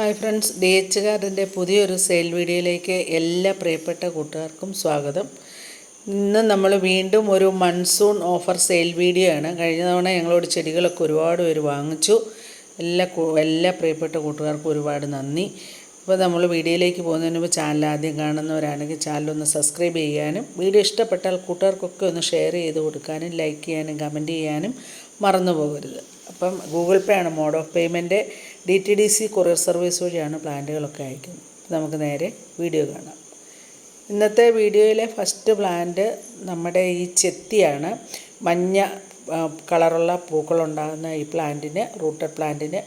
Hi friends D H ഗാർഡന്റെ പുതിയൊരു sale വീഡിയോയിലേക്ക് എല്ലാ പ്രിയപ്പെട്ട കൂട്ടുകാർക്കും സ്വാഗതം. ഇന്ന് നമ്മൾ വീണ്ടും ഒരു മൺസൂൺ ഓഫർ സെയിൽ വീഡിയോ ആണ്. കഴിഞ്ഞ തവണ ഞങ്ങളോട് ചെടികളൊക്കെ ഒരുപാട് പേര് വാങ്ങിച്ചു. എല്ലാ എല്ലാ പ്രിയപ്പെട്ട കൂട്ടുകാർക്കും ഒരുപാട് നന്ദി. അപ്പോൾ നമ്മൾ വീഡിയോയിലേക്ക് പോകുന്നതിന് മുമ്പ് ചാനൽ ആദ്യം കാണുന്നവരാണെങ്കിൽ ചാനൽ ഒന്ന് സബ്സ്ക്രൈബ് ചെയ്യാനും വീഡിയോ ഇഷ്ടപ്പെട്ടാൽ കൂട്ടുകാർക്കൊക്കെ ഒന്ന് ഷെയർ ചെയ്ത് കൊടുക്കാനും ലൈക്ക് ചെയ്യാനും കമന്റ് ചെയ്യാനും മറന്നു പോകരുത്. അപ്പം ഗൂഗിൾ പേ ആണ്. Mode of payment D T D C courier service വഴിയാണ് പ്ലാന്റുകളൊക്കെ അയക്കുന്നത് നമുക്ക് നേരെ വീഡിയോ കാണാം. ഇന്നത്തെ വീഡിയോയിലെ ഫസ്റ്റ് പ്ലാന്റ് നമ്മുടെ ഈ ചെത്തിയാണ്. മഞ്ഞ കളറുള്ള പൂക്കളുണ്ടാകുന്ന ഈ പ്ലാന്റിന് റൂട്ടഡ് പ്ലാന്റിന്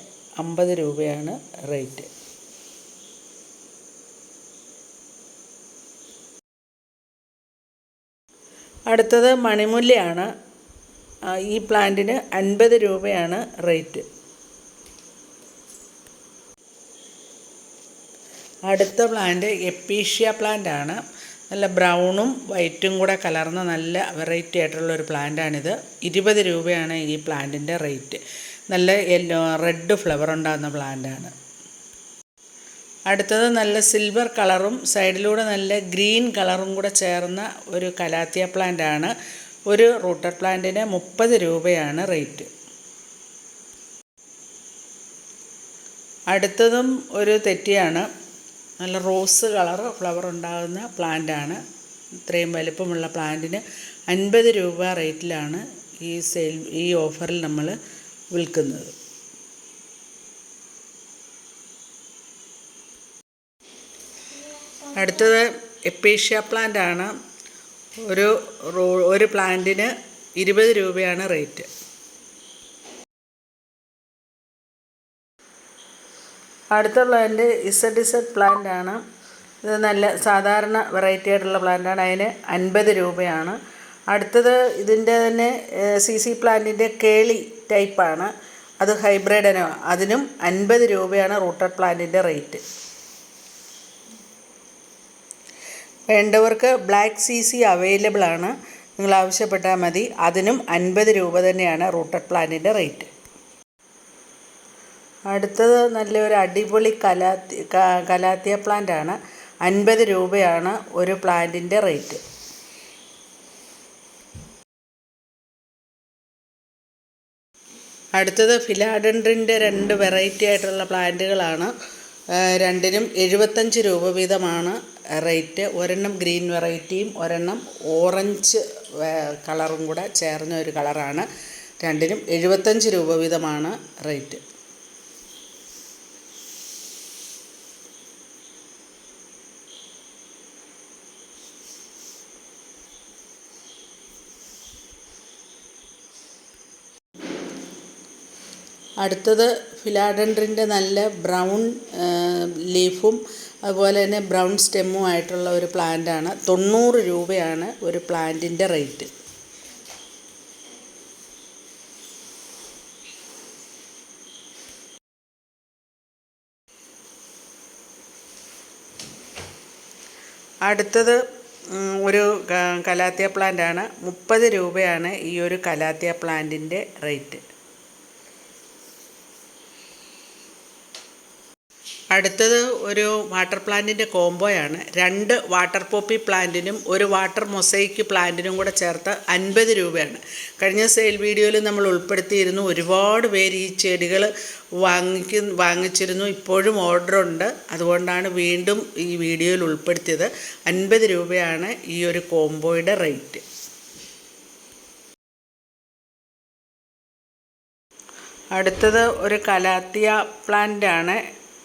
അമ്പത് രൂപയാണ് റേറ്റ്. അടുത്തത് മണിമുല്ലയാണ്. ഈ പ്ലാന്റിന് അൻപത് രൂപയാണ് റേറ്റ്. അടുത്ത പ്ലാന്റ് എപ്പീഷ്യ പ്ലാന്റ് ആണ് നല്ല ബ്രൗണും വൈറ്റും കൂടെ കലർന്ന നല്ല വെറൈറ്റി ആയിട്ടുള്ള ഒരു പ്ലാന്റാണിത്. ഇരുപത് രൂപയാണ് ഈ പ്ലാന്റിന്റെ റേറ്റ്. നല്ല യെല്ലോ റെഡ് ഫ്ലവർ ഉണ്ടാകുന്ന പ്ലാന്റാണ്. അടുത്തത് നല്ല സിൽവർ കളറും സൈഡിലൂടെ നല്ല ഗ്രീൻ കളറും കൂടെ ചേർന്ന ഒരു കലാത്തിയ പ്ലാന്റ് ആണ് ഒരു റൂട്ടർ പ്ലാന്റിന് മുപ്പത് രൂപയാണ് റേറ്റ്. അടുത്തതും ഒരു തെറ്റിയാണ്. നല്ല റോസ് കളർ ഫ്ലവർ ഉണ്ടാകുന്ന പ്ലാന്റാണ്. ഇത്രയും വലിപ്പമുള്ള പ്ലാന്റിന് അൻപത് രൂപ റേറ്റിലാണ് ഈ സെയിൽ ഈ ഓഫറിൽ നമ്മൾ വിൽക്കുന്നത്. അടുത്തത് എപ്പേഷ്യ പ്ലാന്റ് ആണ് ഒരു റോ ഒരു പ്ലാന്റിന് ഇരുപത് രൂപയാണ് റേറ്റ്. അടുത്തുള്ള എന്റെ ഇസഡ് ഇസഡ് പ്ലാന്റ് ആണ് ഇത് നല്ല സാധാരണ വെറൈറ്റി ആയിട്ടുള്ള പ്ലാന്റാണ്. അതിന് അൻപത് രൂപയാണ്. അടുത്തത് ഇതിന്റെ തന്നെ സി സി പ്ലാന്റിന്റെ കേളി ടൈപ്പാണ്. അത് ഹൈബ്രിഡ് ഹൈബ്രിഡിനോ അതിനും അൻപത് രൂപയാണ് റൂട്ടഡ് പ്ലാന്റിന്റെ റേറ്റ്. വേണ്ടവർക്ക് ബ്ലാക്ക് സി സി അവൈലബിൾ ആണ്. നിങ്ങൾ ആവശ്യപ്പെട്ടാൽ മതി. അതിനും അൻപത് രൂപ തന്നെയാണ് റൂട്ടഡ് പ്ലാന്റിന്റെ റേറ്റ്. അടുത്തത് നല്ലൊരു അടിപൊളി കലാത്തി കലാത്തിയ പ്ലാന്റ് ആണ്. അൻപത് രൂപയാണ് ഒരു പ്ലാന്റിന്റെ റേറ്റ് അടുത്തത് ഫിലാഡൻഡ്രിന്റെ രണ്ട് വെറൈറ്റി ആയിട്ടുള്ള പ്ലാന്റുകളാണ് രണ്ടിനും എഴുപത്തഞ്ച് രൂപ വീതമാണ്. റേറ്റ് ഒരെണ്ണം ഗ്രീൻ വെറൈറ്റിയും ഒരെണ്ണം ഓറഞ്ച് കളറും കൂടെ ചേർന്ന ഒരു കളറാണ്. രണ്ടിനും എഴുപത്തഞ്ച് രൂപ വീതമാണ് റേറ്റ്. അടുത്തത് ഫിലാഡൻഡ്രിന്റെ നല്ല ബ്രൗൺ ലീഫും അതുപോലെ തന്നെ ബ്രൗൺ സ്റ്റെമ്മും ആയിട്ടുള്ള ഒരു പ്ലാന്റാണ് തൊണ്ണൂറ് രൂപയാണ് ഒരു പ്ലാന്റിന്റെ റേറ്റ് അടുത്തത് ഒരു കലാത്തിയ പ്ലാന്റാണ് മുപ്പത് രൂപയാണ് ഈ ഒരു കലാത്തിയ പ്ലാന്റിന്റെ റേറ്റ് അടുത്തത് ഒരു വാട്ടർ പ്ലാന്റിന്റെ കോംബോയാണ് രണ്ട് വാട്ടർ പോപ്പി പ്ലാന്റിനും ഒരു വാട്ടർ മൊസൈക്ക് പ്ലാന്റിനും കൂടെ ചേർത്ത് അൻപത് രൂപയാണ്. കഴിഞ്ഞ സെയിൽ വീഡിയോയിൽ നമ്മൾ ഉൾപ്പെടുത്തിയിരുന്നു ഒരുപാട് പേര് ഈ ചെടികൾ വാങ്ങിക്കു വാങ്ങിച്ചിരുന്നു. ഇപ്പോഴും ഓർഡർ ഉണ്ട്. അതുകൊണ്ടാണ് വീണ്ടും ഈ വീഡിയോയിൽ ഉൾപ്പെടുത്തിയത്. അൻപത് രൂപയാണ് ഈ ഒരു കോംബോയുടെ റേറ്റ് അടുത്തത് ഒരു കലാത്തിയ പ്ലാന്റ് ആണ്.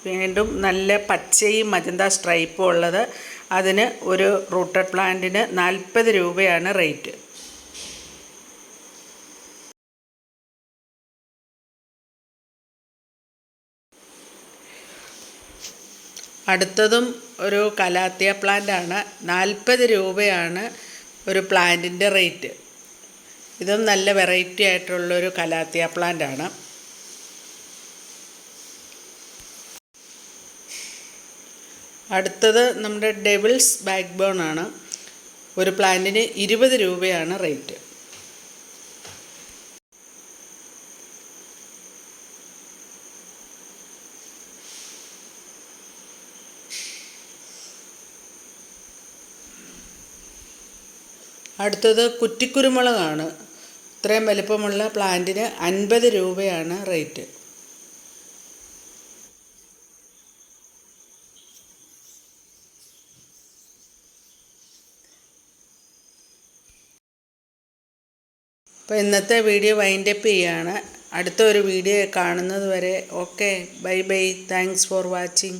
വീണ്ടും നല്ല പച്ചയും മജന്ത സ്ട്രൈപ്പും ഉള്ളത്. അതിന് ഒരു റൂട്ടഡ് പ്ലാന്റിന് നാൽപ്പത് രൂപയാണ് റേറ്റ് അടുത്തതും ഒരു കലാത്തിയ പ്ലാന്റാണ് നാൽപ്പത് രൂപയാണ് ഒരു പ്ലാന്റിന്റെ റേറ്റ് ഇതും നല്ല വെറൈറ്റി ആയിട്ടുള്ളൊരു കലാത്തിയ പ്ലാന്റ് അടുത്തത് നമ്മുടെ ഡെവിൾസ് ബാക്ക് ബോൺ ആണ്. ഒരു പ്ലാന്റിന് ഇരുപത് രൂപയാണ് റേറ്റ്. അടുത്തത് കുറ്റിക്കുരുമുളകാണ്. ഇത്രയും വലിപ്പമുള്ള പ്ലാന്റിന് അൻപത് രൂപയാണ് റേറ്റ്. അപ്പോൾ ഇന്നത്തെ വീഡിയോ വൈൻഡപ്പ് ചെയ്യാണ്. അടുത്ത ഒരു വീഡിയോ കാണുന്നത് വരെ okay bye bye thanks for watching